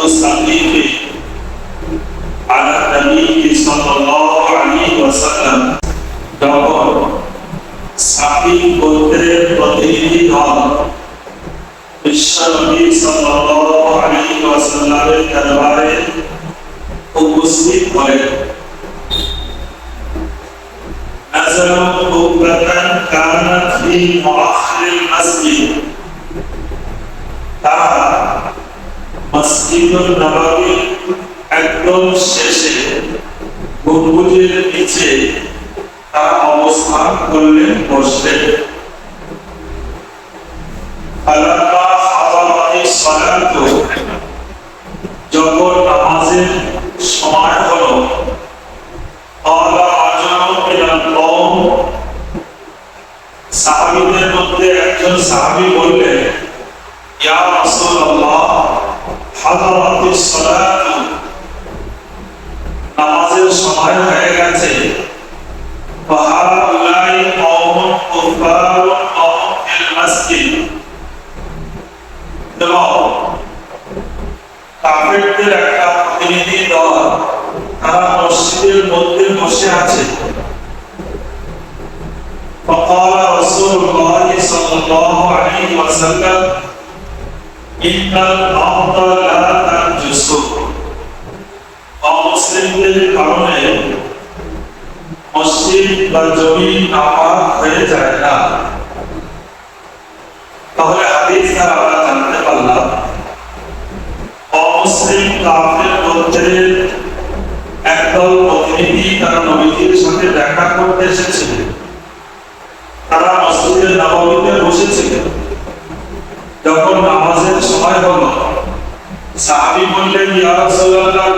قدم وقت الصليب على النبي صلى الله عليه وسلم যখন সাফি গোত্রের প্রতিনিধি দল বিশ্বনবী সাল্লাল্লাহু আলাইহি ওয়াসাল্লামের দরবারে উপস্থিত হলেন نزلوا بكرة كانت في مؤخر المسجد তারা মসজিদুল একদম শেষে গম্বুজের নিচে তারা অবস্থান করলেন সাহাবীদের মধ্যে একজন সাহাবী বললেন, ইয়া রাসূলুল্লাহ নামাজের সময় হয়ে গেছে ফাহাউলাই কওমুন কুফারুন কওম ফিল মাসজিদ এবং কাফেরদের একটা প্রতিনিধি দল তারা মসজিদের মধ্যে বসে আছে فقال رسول الله صلى الله عليه وسلم إن الأرض মসজিদ তারা নবীজির সাথে দেখা করতে এসেছিলেন তারা মসজিদের নবমীতে বসেছিলেন যখন নামাজের সময় হলো, সাহাবী বললেন, ইয়া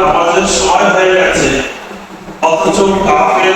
নামাজের সময় হয়ে গেছে অথচ কাফের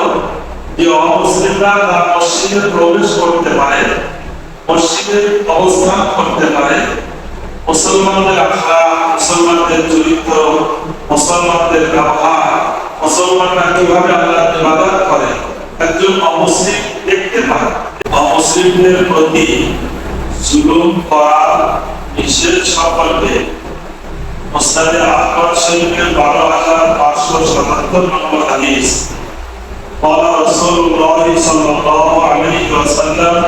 যে অমুসলিমরা তার মসজিদে প্রবেশ করতে পারে মসজিদে অবস্থান করতে পারে মুসলমানদের আখড়া, মুসলমানদের চরিত্র, মুসলমানদের ব্যবহার, মুসলমানরা কীভাবে আল্লাহ ইবাদত করে, একজন অমুসলিম দেখতে পারে অমুসলিমদের প্রতি জুলুম করা নিষেধ সম্পর্কে মুসনাদে আহমদ শরীফের বারো হাজার পাঁচশো সাতাত্তর নম্বর হাদিস। قال رسول الله صلى الله عليه وسلم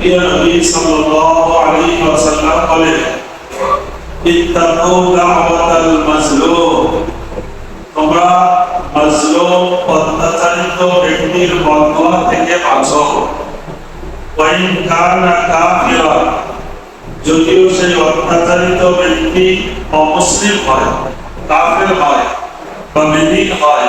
يا نبي صلى الله عليه وسلم قال اتقوا دعوة المظلوم তোমরা মজলুম অত্যাচারিত ব্যক্তির বদয়া থেকে বাঁচো ওয়াইন কানা কাফিরা যদিও সেই অত্যাচারিত ব্যক্তি অমুসলিম হয় কাফের হয় বা বেদিন হয়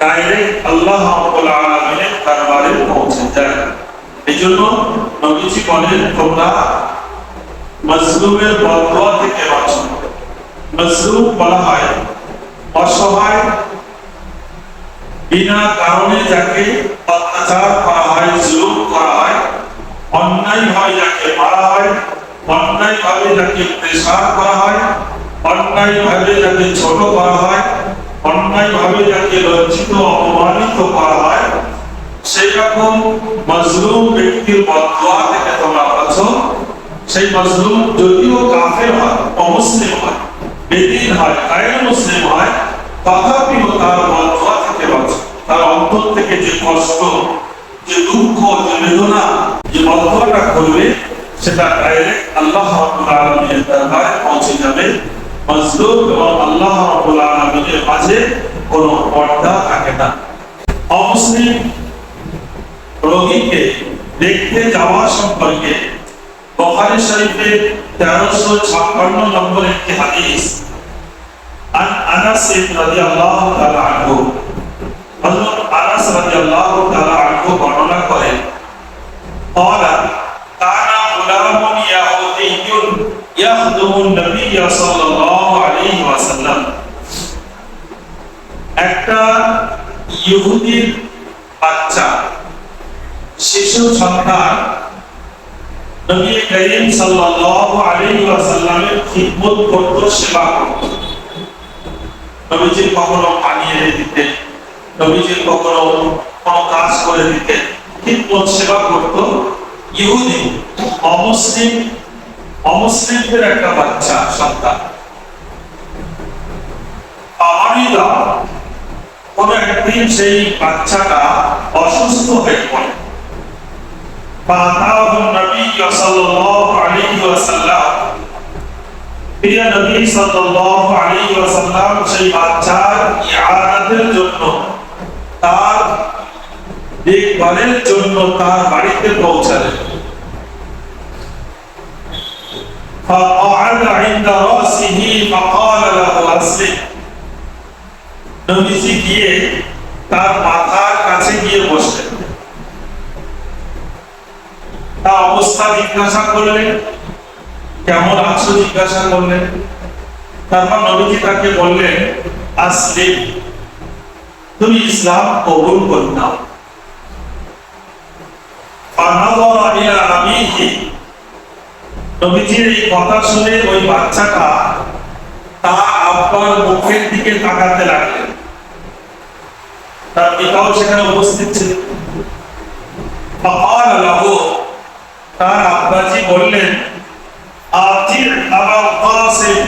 ডাইরেক্ট আল্লাহ রাব্বুল আলামিনের দরবারে পৌঁছে যায় এই নবীজি বলেন, তোমরা মাজলুমের বদয়া থেকে বাঁচো। মাজলুম বলা হয়, অসহায়, বিনা কারণে যাকে অত্যাচার করা হয়, জুলুম করা হয় অন্যায় ভাবে যাকে মারা হয় অন্যায় ভাবে যাকে প্রেসার করা হয় অন্যায় ভাবে যাকে ছোট করা হয় অন্যায় ভাবে যাকে লজ্জিত, অপমানিত করা হয়, সেই রকম মজলুম ব্যক্তির বদয়া থেকে তোমরা বাঁচো। সেই মজলুম যদিও কাফের হয়, অমুসলিম হয়, বেদিন হয় গায়ের মুসলিম হয় তথাপিও তার বদয়া থেকে বাঁচো। তার অন্তর থেকে যে কষ্ট, যে দুঃখ, যে বেদনা, যে বদয়াটা করবে সেটা ডাইরেক্ট আল্লাহ রাব্বুল আলামিনের পৌঁছে যাবে। মজলুম এবং আল্লাহ রাব্বুল আলামিনের মাঝে কোনো পর্দা থাকে না অমুসলিম রোগীকে দেখতে যাওয়া সম্পর্কে বুখারী শরীফের 1356 নম্বর একটি হাদিস আন আনাস রাদিয়াল্লাহু তাআলা আনহু হযরত আনাস রাদিয়াল্লাহু তাআলা আনহু বর্ণনা করেন قال একটা ইহুদির বাচ্চা, শিশু সন্তান নবী করিম সাল্লাল্লাহু আলাইহি ওয়াসাল্লামের খিদমত করত, সেবা করত। নবীজি কখনো পানি এনে দিতেন নবীজি কখনো কোনো কাজ করে দিতেন, খিদমত, সেবা করত। ইহুদি, অমুসলিম অমুসলিমদের একটা বাচ্চা সন্তান আমারিদা কোন একদিন সেই বাচ্চাটা অসুস্থ হয়ে পড়ে فأتاه النبي صلى الله عليه وسلم প্রিয় নবী সাল্লাল্লাহু আলাইহি ওয়াসাল্লাম সেই বাচ্চার ইআদাতের জন্য তার দেখভালের জন্য তার বাড়িতে পৌঁছালেন فقعد عند رأسه فقال له أسلم নবীজি গিয়ে তার মাথার কাছে গিয়ে বসলেন তার অবস্থা জিজ্ঞাসা করলেন কেমন আছো জিজ্ঞাসা করলেন তারপর নবীজি তাকে বললেন আসলিম তুমি ইসলাম কবুল করে নাও فنظر إلى أبيه নবীজির এই কথা শুনে ওই বাচ্চাটা তা আব্বার মুখের দিকে তাকাতে লাগলেন। তার পিতাও সেখানে উপস্থিত ছিল। তার আব্বাজি বললেন আজির আমার কাসিম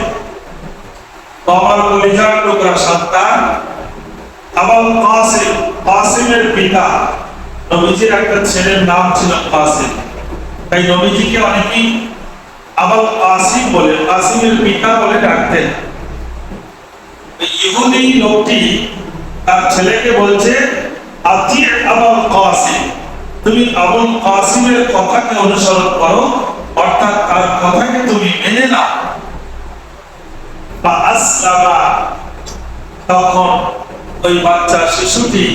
আমার কলিজার টুকরা সন্তান। আমার কাসিম, কাসিমের পিতা। নবীজির একটা ছেলের নাম ছিল কাসিম। তাই নবীজিকে অনেকেই আবাল কাসিম বলে কাসিমের পিতা বলে ডাকতেন। ইহুদি লোকটি তার ছেলেকে বলছে আতি আবাল কাসিম, তুমি আবুল কাসিমের কথাকে অনুসরণ করো, অর্থাৎ তার কথাকে তুমি মেনে নাও। বা আসলামা তখন ওই বাচ্চা শিশুটি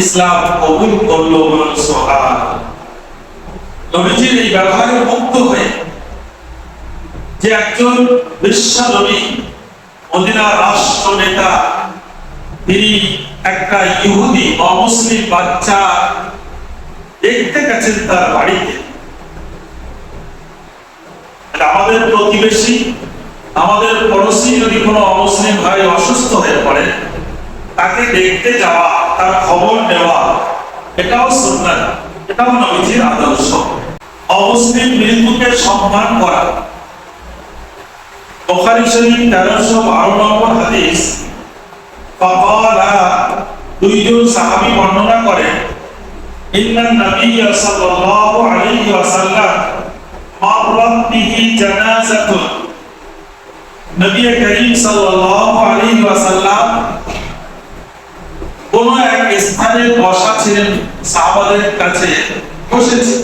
ইসলাম কবুল করল বলুন সোহান নবীজির এই ব্যবহারে মুক্ত হয়ে যে একজন বিশ্ব নবী মদিনা রাষ্ট্র নেতা তিনি একটা ইহুদি অমুসলিম বাচ্চা দেখতে গেছেন তার বাড়িতে। আমাদের প্রতিবেশী, আমাদের পড়োশি যদি কোনো অমুসলিম ভাই অসুস্থ হয়ে পড়ে, তাকে দেখতে যাওয়া, তার খবর নেওয়া, এটাও সুন্নাত, এটাও নবীজির আদর্শ। অমুসলিম মৃত্যুকে সম্মান করা বুখারী শরীফ 1312 নম্বর হাদিস। দুইজন সাহাবী বর্ণনা করেন ইন্নান নাবিয়্য সাল্লাল্লাহু আলাইহি ওয়াসাল্লাম মাররাত বিহি জানাজাতুন নবী করিম সাল্লাল্লাহু আলাইহি ওয়াসাল্লাম কোন এক স্থানে বসা ছিলেন, সাহাবাদের কাছে বসেছে।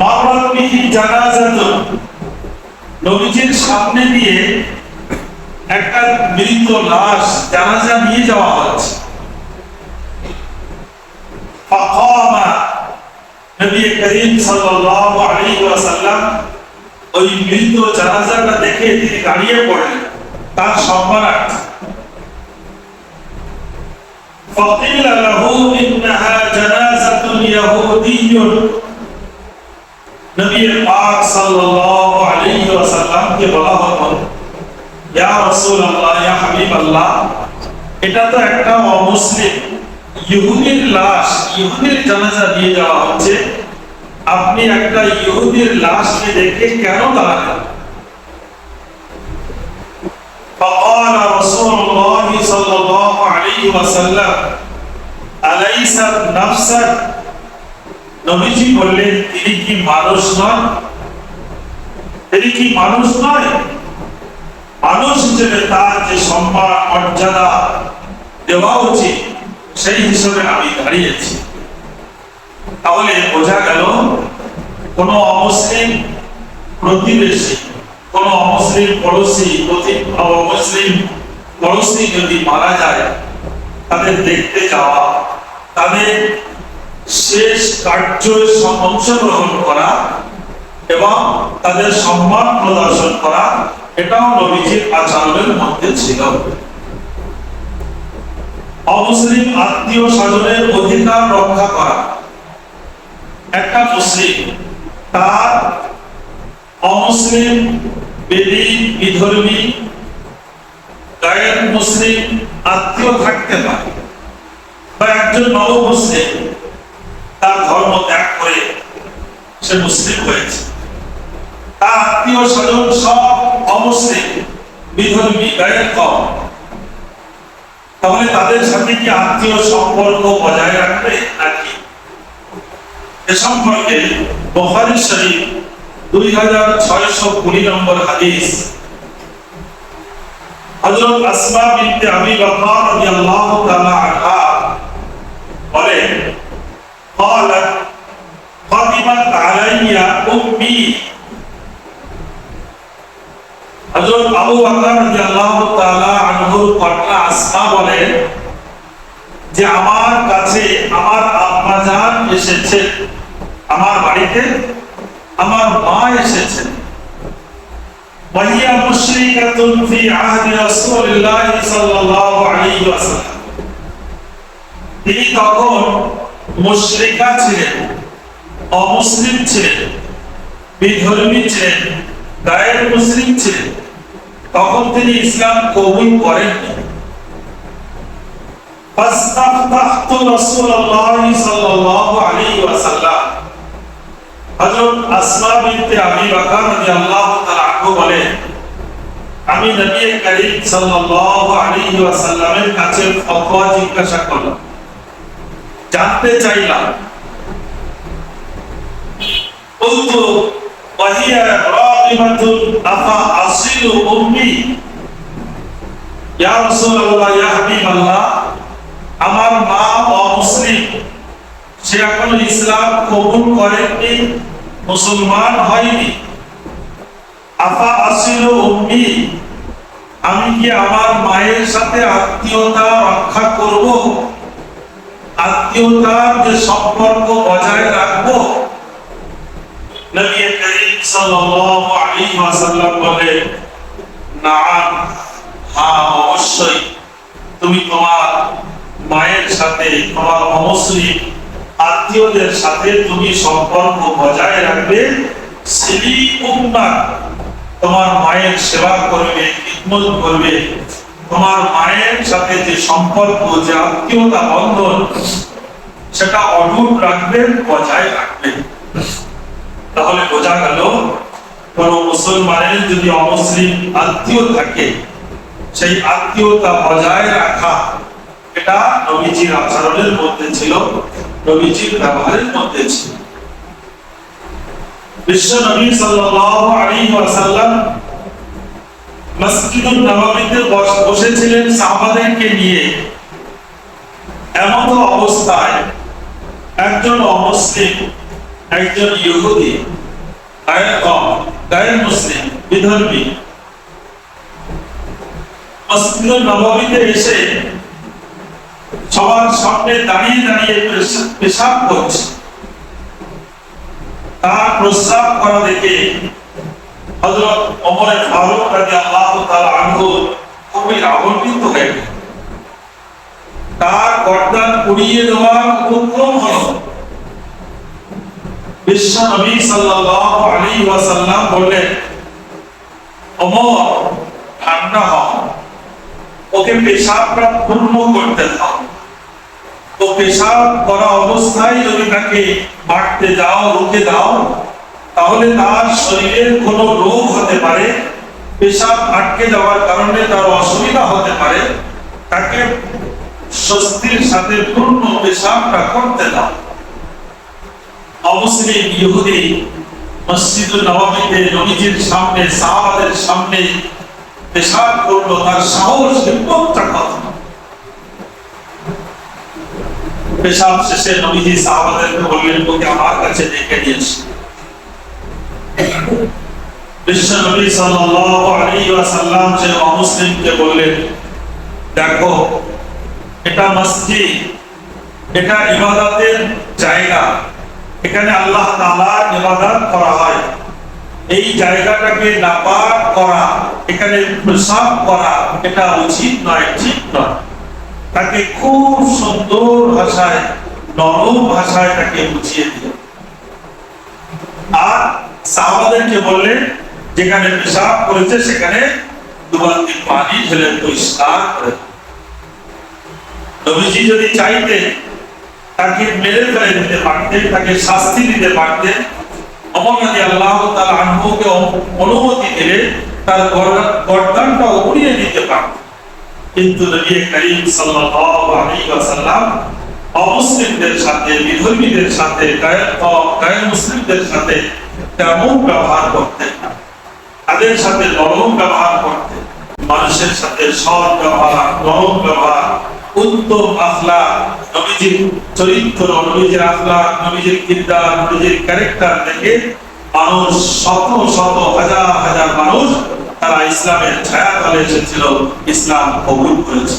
মাররাত বিহি জানাজাতুন নবীজির সামনে দিয়ে একটা মৃত লাশ জানাজা নিয়ে যাওয়া হচ্ছে فقام নবী করিম সাল্লাল্লাহু আলাইহি ওয়াসাল্লাম ওই মৃত জানাজাটা দেখে তিনি দাঁড়িয়ে পড়লেন তার সম্মানার্থে فقيل له إنها جنازة يهودي নবী পাক সাল্লাল্লাহু আলাইহি ওয়াসাল্লামকে বলা হলো ইয়া রাসূলুল্লাহ ইয়া হাবিবাল্লাহ এটা তো একটা অমুসলিম ইহুদির লাশ ইহুদির জানাজা দিয়ে যাওয়া হচ্ছে আপনি একটা ইহুদির লাশকে দেখে কেন দাঁড়ালেন فقال رسول الله صلى الله عليه وسلم أليست نفسا নবীজি বললেন, তিনি কি মানুষ নন তিনি কি মানুষ নয়? মানুষ হিসেবে তার যে সম্মান, মর্যাদা দেওয়া উচিত, সেই হিসেবে আমি দাঁড়িয়েছি। তাহলে বোঝা গেল, কোন অমুসলিম প্রতিবেশী, কোন অমুসলিম পড়োশি অমুসলিম পড়োশি যদি মারা যায়, তাদের দেখতে যাওয়া, তাদের শেষ কার্য অংশগ্রহণ করা এবং তাদের সম্মান প্রদর্শন করা, এটাও নবীজির আচরণের মধ্যে ছিল। অমুসলিম আত্মীয় স্বজনের অধিকার রক্ষা করা। একটা মুসলিম, তার অমুসলিম বেদি বিধর্মী গায়ের মুসলিম আত্মীয় থাকতে পারে। বা একজন নব মুসলিম তার ধর্ম ত্যাগ করে সে মুসলিম হয়েছে তার আত্মীয় স্বজন সব অমুসলিম বিধর্মী গায়ের কম তাহলে তাদের সাথে কি আত্মীয় সম্পর্ক বজায় রাখবে নাকি এ সম্পর্কে বখারি শরীফ দুই হাজার ছয়শো কুড়ি নম্বর হাদিস হযরত আসমা বিনতে আবি বকর রাদিয়াল্লাহু তাআলা আনহা বলেন قالت قدمت علي امي হযরত আবু বকর রাদিয়াল্লাহু তাআলা আনহুর কন্যা আসমা বলেন যে আমার কাছে আমার আম্মা জান এসেছে আমার বাড়িতে আমার মা এসেছেন وهي مشركة في عهد رسول الله صلى الله عليه وسلم তিনি তখন মুশরিকা ছিলেন অমুসলিম ছিলেন বিধর্মী ছিলেন, গায়ের মুসলিম ছিলেন, তখন তিনি ইসলাম কবুল করেন আমি কাছে করলাম। জানতে চাইলাম وهي راغبة أفا أصل أمي يا رسول الله يا حبيب الله আমার মা অমুসলিম সে এখনো ইসলাম কবুল করেননি মুসলমান হয়নি আফা আসিল উম্মি আমি কি আমার মায়ের সাথে আত্মীয়তা রক্ষা করব আত্মীয়তার যে সম্পর্ক বজায় রাখবো নবী করিম সাল্লাল্লাহু আলাইহি ওয়াসাল্লাম বলে, নাম হ্যাঁ অবশ্যই। তুমি তোমার মায়ের সাথে, তোমার অমুসলিম আত্মীয়দের সাথে তুমি সম্পর্ক বজায় রাখবে। সিলি উম্মা, তোমার মায়ের সেবা করবে, খিদমত করবে। তোমার মায়ের সাথে যে সম্পর্ক, যে আত্মীয়তা বন্ধন, সেটা অটুট রাখবে, বজায় রাখবে। তাহলে বোঝা গেল, কোন মুসলমানের যদি অমুসলিম আত্মীয় থাকে, সেই আত্মীয়তা বজায় রাখা, এটা নবীজির আচরণের মধ্যে ছিল, নবীজির ব্যবহারের মধ্যে ছিল। বিশ্ব নবী সাল্লাল্লাহু আলাইহি ওয়াসাল্লাম মসজিদুন নববীতে বসেছিলেন সাহাবাদেরকে নিয়ে। এমন অবস্থায় একজন অমুসলিম একজন ইহুদি মুসলিম বিধর্মী নববীতে এসে সবার সামনে দাঁড়িয়ে দাঁড়িয়ে পেশাব করছে। তার প্রস্রাব করা দেখে হযরত ওমর ফারুক রাদিয়াল্লাহু তাআলা আনহু খুবই আগুনবিদ্ধ হয়ে তার গর্দান পুড়িয়ে দেওয়ার উপক্রম হলো। বিশ্ব নবী সাল্লাল্লাহু আলাইহি ওয়াসাল্লাম বললেন ওমর ঠান্ডা হও। ওকে পেশাবটা পূর্ণ করতে দাও। তো পেশাব করা অবস্থায় যদি তাকে বাড়তে যাও, রুখে দাও, তাহলে তার শরীরের কোনো রোগ হতে পারে। পেশাব আটকে যাওয়ার কারণে তার অসুবিধা হতে পারে। তাকে স্বস্তির সাথে পূর্ণ পেশাবটা করতে দাও। অমুসলিম ইহুদি নবীজির সামনে, সাহাবাদের সামনে পেশাব তার সাহস হিম্মতটা কত পেশাব শেষে নবীজি সাহাবাদেরকে বললেন ওকে আমার কাছে বিশ্ব নবী সাল্লাল্লাহু আলাইহি ওয়াসাল্লাম অমুসলিমকে বললেন, দেখো, এটা মসজিদ, এটা ইবাদতের জায়গা। এখানে আল্লাহ তাআলার ইবাদত করা হয়। এই জায়গাটাকে নাপাক করা, এখানে প্রসাব করা, এটা উচিত নয়, ঠিক নয়। তাকে খুব সুন্দর ভাষায়, নরম ভাষায় তাকে বুঝিয়ে দিল। আর সাহাবাদেরকে বললেন যেখানে পেশাব করেছে, সেখানে দুবালতি পানি ঢেলে পরিষ্কার করে নবীজি যদি চাইতেন তাকে মেরে ফেলে দিতে পারতেন, তাকে শাস্তি দিতে পারতেন। অমর নদী আল্লাহ তার আনহুকে অনুমতি দিলে তার গর্দানটা উড়িয়ে দিতে পারতেন। কিন্তু নবী করিম সাল্লাল্লাহু আলাইহি ওয়াসাল্লাম অমুসলিমদের সাথে, বিধর্মীদের সাথে গায়ের মুসলিমদের সাথে তেমন ব্যবহার করতেন না। তাদের সাথে নরম ব্যবহার করতেন। মানুষের সাথে সৎ ব্যবহার, নরম ব্যবহার উত্তম আখলা নবীজির চরিত্র, নবীজির আখলা নবীজির কিরদার, নবীজির ক্যারেক্টার দেখে মানুষ শত শত, হাজার হাজার মানুষ তারা ইসলামের ছায়া তলে এসেছিল, ইসলাম কবুল করেছে।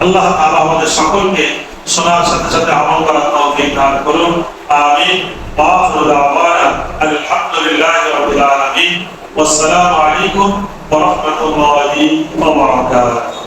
আল্লাহ তাআলা আমাদের সকলকে শোনার সাথে সাথে আমল করার তৌফিক দান করুন। আমিন। ওয়া দাওয়ানা আলহামদুলিল্লাহি রাব্বিল আলামিন। ওয়াসসালামু আলাইকুম ওয়া রাহমাতুল্লাহি ওয়া বারাকাতুহু।